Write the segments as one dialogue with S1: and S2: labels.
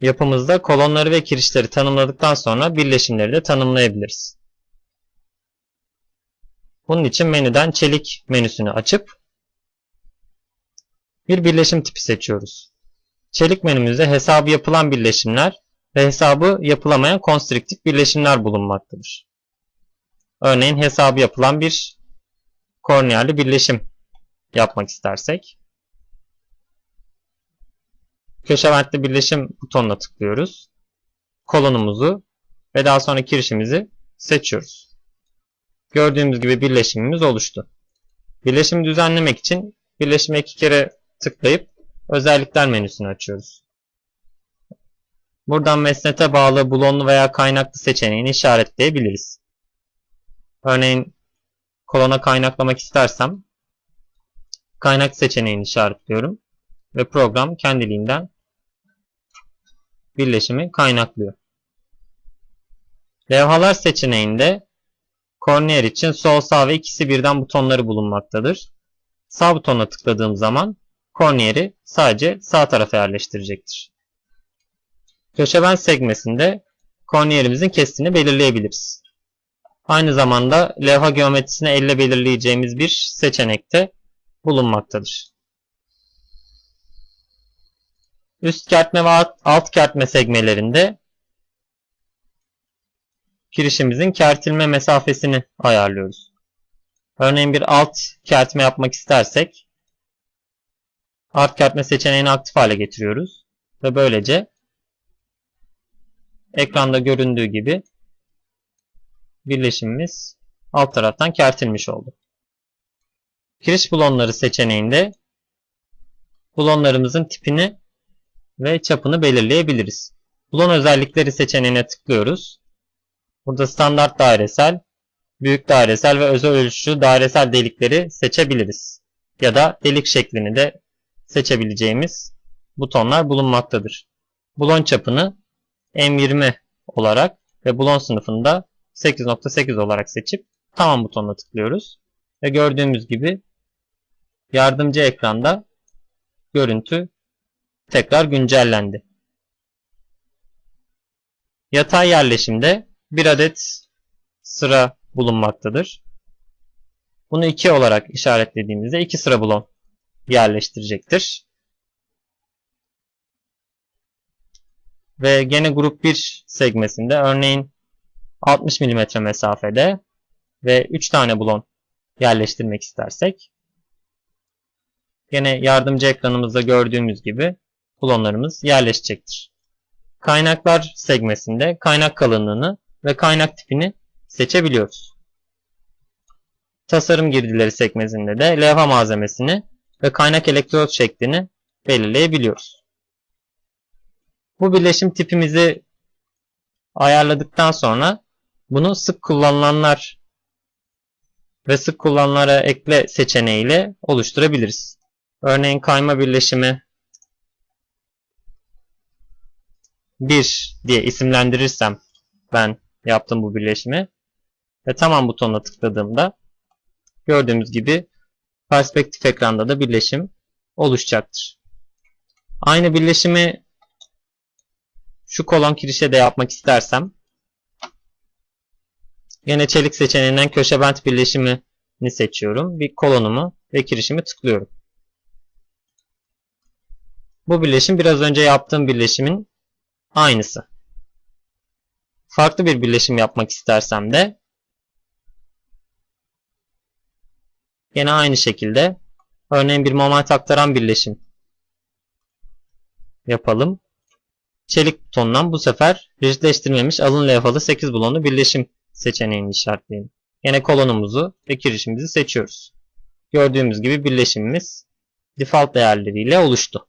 S1: yapımızda kolonları ve kirişleri tanımladıktan sonra birleşimleri de tanımlayabiliriz. Bunun için menüden çelik menüsünü açıp bir birleşim tipi seçiyoruz. Çelik menümüzde hesabı yapılan birleşimler ve hesabı yapılamayan konstriktif birleşimler bulunmaktadır. Örneğin hesabı yapılan bir korniyarlı birleşim yapmak istersek köşe bentli birleşim butonuna tıklıyoruz. Kolonumuzu ve daha sonra kirişimizi seçiyoruz. Gördüğümüz gibi birleşimimiz oluştu. Birleşimi düzenlemek için birleşime iki kere tıklayıp özellikler menüsünü açıyoruz. Buradan mesnete bağlı bulonlu veya kaynaklı seçeneğini işaretleyebiliriz. Örneğin kolona kaynaklamak istersem kaynak seçeneğini işaretliyorum ve program kendiliğinden birleşimi kaynaklıyor. Levhalar seçeneğinde Cornier için sol sağ ve ikisi birden butonları bulunmaktadır. Sağ butona tıkladığım zaman Cornier'i sadece sağ tarafa yerleştirecektir. Köşeben sekmesinde Cornier'imizin kestiğini belirleyebiliriz. Aynı zamanda levha geometrisini elle belirleyeceğimiz bir seçenekte bulunmaktadır. Üst kertme ve alt kertme segmelerinde kirişimizin kertilme mesafesini ayarlıyoruz. Örneğin bir alt kertme yapmak istersek alt kertme seçeneğini aktif hale getiriyoruz. Ve böylece ekranda göründüğü gibi birleşimimiz alt taraftan kertilmiş oldu. Kiriş bulonları seçeneğinde bulonlarımızın tipini ve çapını belirleyebiliriz. Bulon özellikleri seçeneğine tıklıyoruz. Burada standart dairesel, büyük dairesel ve özel ölçü dairesel delikleri seçebiliriz. Ya da delik şeklini de seçebileceğimiz butonlar bulunmaktadır. Bulon çapını M20 olarak ve bulon sınıfında 8.8 olarak seçip tamam butonuna tıklıyoruz. Ve gördüğümüz gibi yardımcı ekranda görüntü tekrar güncellendi. Yatay yerleşimde bir adet sıra bulunmaktadır. Bunu 2 olarak işaretlediğimizde 2 sıra bulon yerleştirecektir. Ve gene grup 1 segmesinde örneğin 60 mm mesafede ve 3 tane bulon yerleştirmek istersek gene yardımcı ekranımızda gördüğümüz gibi bulonlarımız yerleşecektir. Kaynaklar segmesinde kaynak kalınlığını ve kaynak tipini seçebiliyoruz. Tasarım girdileri sekmesinde de levha malzemesini ve kaynak elektrot şeklini belirleyebiliyoruz. Bu birleşim tipimizi ayarladıktan sonra bunu sık kullanılanlar ve sık kullanılara ekle seçeneğiyle oluşturabiliriz. Örneğin kayma birleşimi 1 diye isimlendirirsem ben yaptım bu birleşimi ve tamam butonuna tıkladığımda gördüğümüz gibi perspektif ekranda da birleşim oluşacaktır. Aynı birleşimi şu kolon kirişe de yapmak istersem yine çelik seçeneğinden köşe bent birleşimini seçiyorum. Bir kolonumu ve kirişimi tıklıyorum. Bu birleşim biraz önce yaptığım birleşimin aynısı. Farklı bir birleşim yapmak istersem de yine aynı şekilde örneğin bir moment aktaran birleşim yapalım. Çelik butonundan bu sefer rigidleştirilmemiş alın levhalı 8 bulonlu birleşim seçeneğini işaretleyelim. Yine kolonumuzu ve kirişimizi seçiyoruz. Gördüğümüz gibi birleşimimiz default değerleriyle oluştu.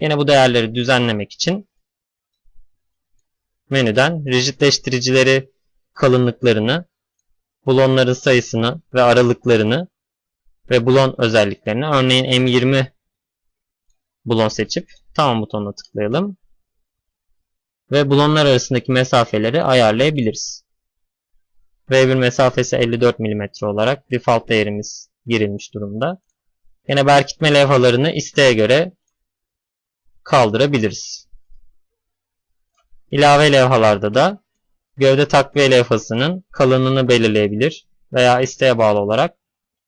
S1: Yine bu değerleri düzenlemek için menüden rigidleştiricileri kalınlıklarını, bulonların sayısını ve aralıklarını ve bulon özelliklerini örneğin M20 bulon seçip tamam butonuna tıklayalım. Ve bulonlar arasındaki mesafeleri ayarlayabiliriz. V1 mesafesi 54 mm olarak default değerimiz girilmiş durumda. Yine berkitme levhalarını isteğe göre kaldırabiliriz. İlave levhalarda da gövde takviye levhasının kalınlığını belirleyebilir veya isteğe bağlı olarak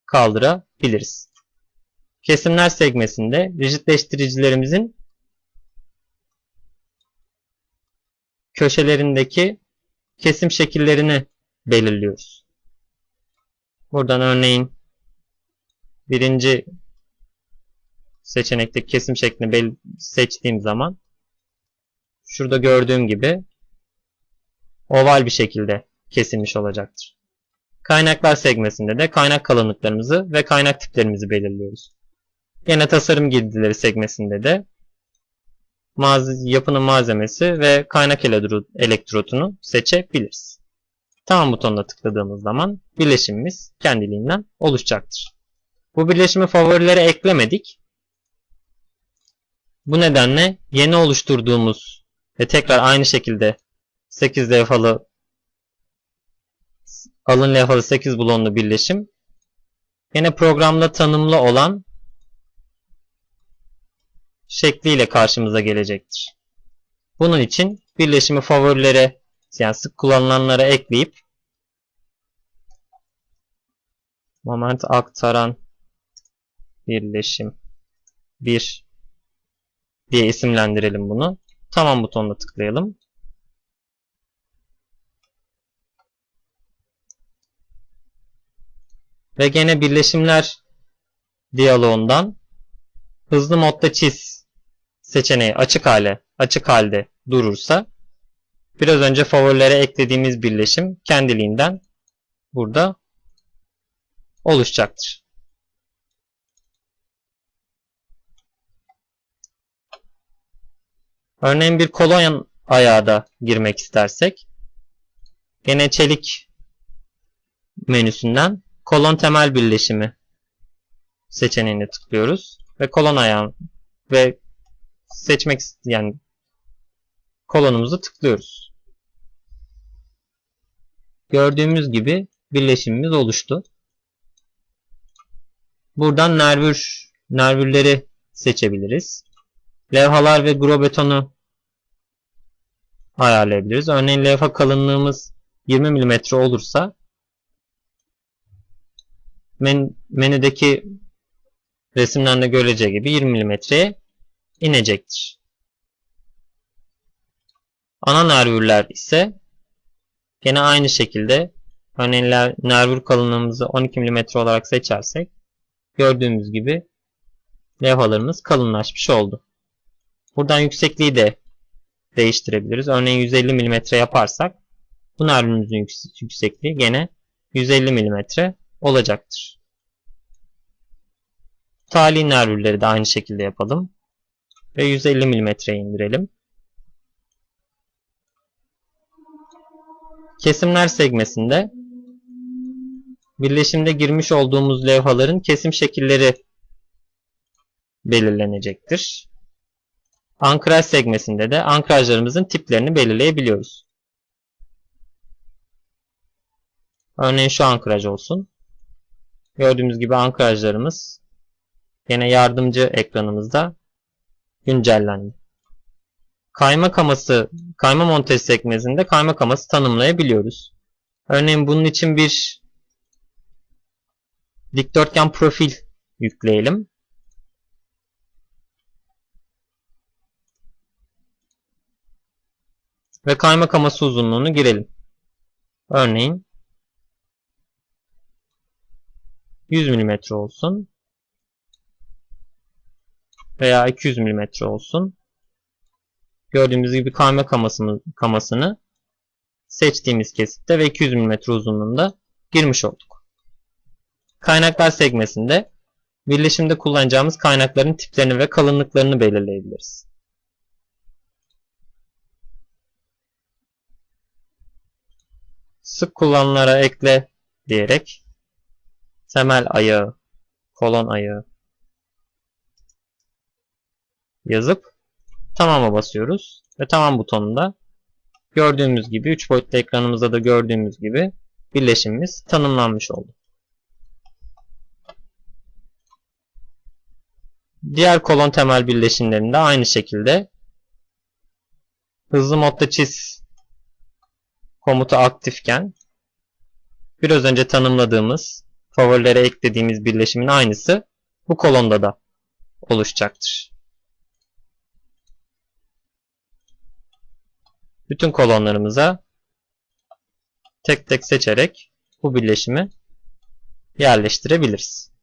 S1: kaldırabiliriz. Kesimler sekmesinde rigidleştiricilerimizin köşelerindeki kesim şekillerini belirliyoruz. Buradan örneğin birinci seçenekteki kesim şeklini seçtiğim zaman şurada gördüğüm gibi oval bir şekilde kesilmiş olacaktır. Kaynaklar sekmesinde de kaynak kalınlıklarımızı ve kaynak tiplerimizi belirliyoruz. Yine tasarım girdileri sekmesinde de yapının malzemesi ve kaynak elektrotunu seçebiliriz. Tamam butonuna tıkladığımız zaman birleşimimiz kendiliğinden oluşacaktır. Bu birleşimi favorilere eklemedik. Bu nedenle yeni oluşturduğumuz ve tekrar aynı şekilde 8 levhalı alın levhalı 8 blonlu birleşim yine programda tanımlı olan şekliyle karşımıza gelecektir. Bunun için birleşimi favorilere yani sık kullanılanlara ekleyip moment aktaran birleşim 1 diye isimlendirelim bunu. Tamam butonuna tıklayalım. Ve gene birleşimler diyaloğundan hızlı modda çiz seçeneği açık hale, açık halde durursa biraz önce favorilere eklediğimiz birleşim kendiliğinden burada oluşacaktır. Örneğin bir kolon ayağı da girmek istersek gene çelik menüsünden kolon temel birleşimi seçeneğine tıklıyoruz ve kolon ayağı ve seçmek yani kolonumuzu tıklıyoruz. Gördüğümüz gibi birleşimimiz oluştu. Buradan nervür, nervürleri seçebiliriz. Levhalar ve grobetonu ayarlayabiliriz. Örneğin levha kalınlığımız 20 mm olursa men menüdeki resimden de göreceği gibi 20 mm'ye inecektir. Ana nervürler ise gene aynı şekilde örneğin nervür kalınlığımızı 12 mm olarak seçersek gördüğümüz gibi levhalarımız kalınlaşmış oldu. Buradan yüksekliği de değiştirebiliriz. Örneğin 150 mm yaparsak bu nervimizin yüksekliği gene 150 mm olacaktır. Tali nervürleri de aynı şekilde yapalım. Ve 150 mm'ye indirelim. Kesimler segmesinde birleşimde girmiş olduğumuz levhaların kesim şekilleri belirlenecektir. Ankraj segmesinde de ankrajlarımızın tiplerini belirleyebiliyoruz. Örneğin şu ankraj olsun. Gördüğümüz gibi ankrajlarımız yine yardımcı ekranımızda güncellendi. Kayma kaması, kayma montaj sekmesinde kayma kaması tanımlayabiliyoruz. Örneğin bunun için bir dikdörtgen profil yükleyelim. Ve kayma kaması uzunluğunu girelim. Örneğin 100 mm olsun. Veya 200 mm olsun. Gördüğümüz gibi kayma kamasını seçtiğimiz kesitte ve 200 mm uzunluğunda girmiş olduk. Kaynaklar sekmesinde birleşimde kullanacağımız kaynakların tiplerini ve kalınlıklarını belirleyebiliriz. Sık kullanılara ekle diyerek temel ayağı, kolon ayağı yazıp tamama basıyoruz. Ve tamam butonunda gördüğümüz gibi 3 boyutlu ekranımızda da gördüğümüz gibi birleşimimiz tanımlanmış oldu. Diğer kolon temel birleşimlerinde aynı şekilde hızlı modda çiz komutu aktifken biraz önce tanımladığımız favorilere eklediğimiz birleşimin aynısı bu kolonda da oluşacaktır. Bütün kolonlarımıza tek tek seçerek bu birleşimi yerleştirebiliriz.